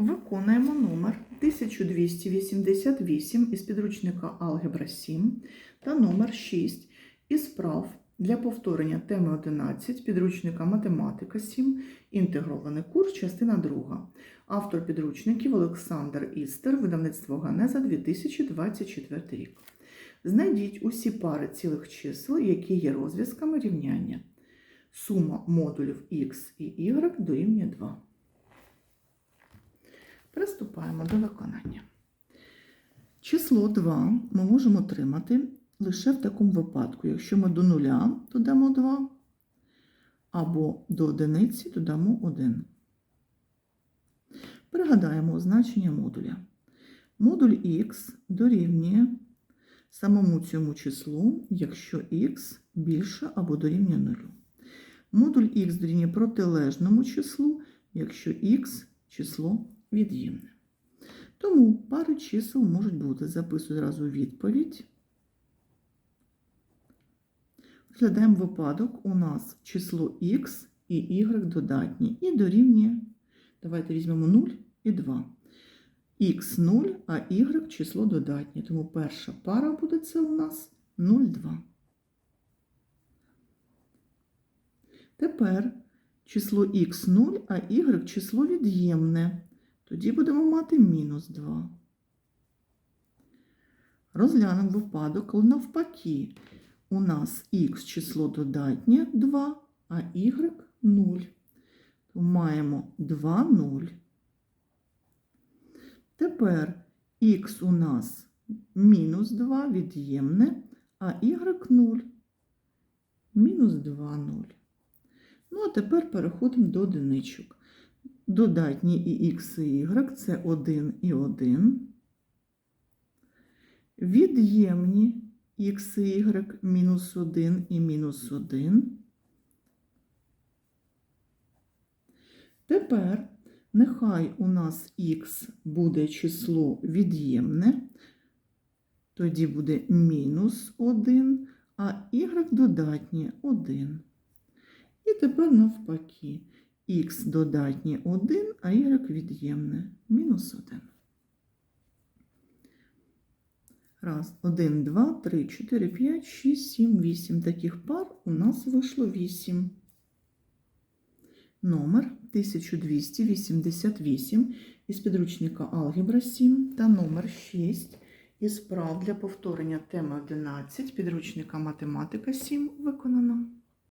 Виконуємо номер 1288 із підручника Алгебра 7 та номер 6 із прав для повторення теми 11 підручника Математика 7, інтегрований курс, частина 2. Автор підручників Олександр Істер, видавництво Ганеза 2024 рік. Знайдіть усі пари цілих чисел, які є розв'язками рівняння. Сума модулів x і y дорівнює 2. Приступаємо до виконання. Число 2 ми можемо отримати лише в такому випадку, якщо ми до нуля додамо 2, або до одиниці додамо 1. Пригадаємо значення модуля. Модуль х дорівнює самому цьому числу, якщо х більше або дорівнює 0. Модуль х дорівнює протилежному числу, якщо х число від'ємне. Тому пари чисел можуть бути. Записую зразу відповідь. Розглядаємо випадок. У нас число х і y додатні і дорівнює. Давайте візьмемо 0 і 2. х 0, а y число додатнє. Тому перша пара буде це у нас 0, 2. Тепер число х 0, а y число від'ємне. Тоді будемо мати мінус 2. Розглянемо випадок, коли навпаки у нас х число додатнє 2, а y 0. То маємо 2 0. Тепер х у нас мінус 2 від'ємне, а y 0. Мінус 2 0. Ну, а тепер переходимо до одиничок. Додатні і х і y це 1 і 1. Від'ємні х і y мінус 1 і мінус 1. Тепер нехай у нас х буде число від'ємне, тоді буде мінус 1, а y додатнє 1. І тепер навпаки х додатнє 1, а y від'ємне мінус 1. Раз, 1, 2, 3, 4, 5, 6, 7, 8. Таких пар у нас вийшло 8. Номер 1288 із підручника Алгебра 7 та номер 6 із прав для повторення теми 11 підручника Математика 7 виконано.